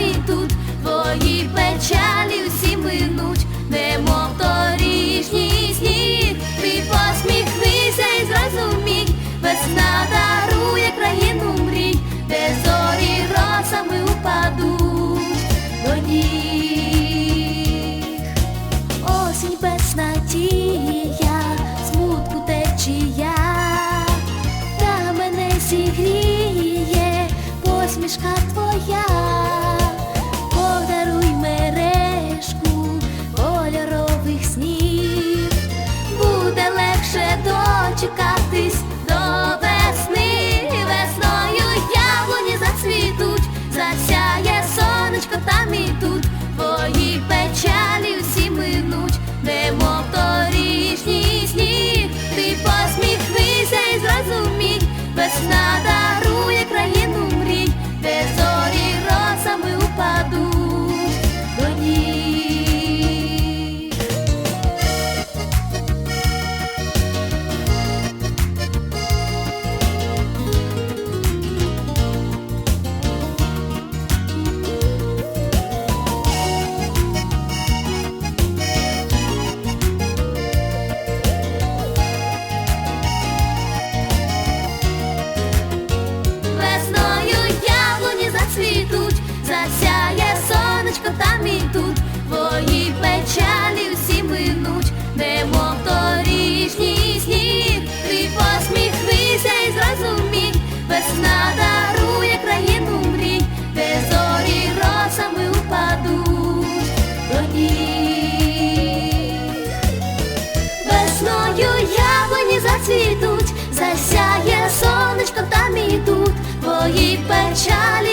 і тут, твої печалі усі минуть, немов торішній сніг, ти посміхнися і зрозумій, весна дарує країну мрій, де зорі росами упадуть до ніг. Осінь без надія, смутку течія, та мене зігріє посмішка твоя, сонечко там і тут, сонечко тут, твої печалі всі минуть, немов торішній сніг, ти посміхнися і зрозумій, весна дарує країну мрій, де зорі росами упадуть. До ніг. Весною яблуні зацвітуть, засяє сонечко там і тут, твої печалі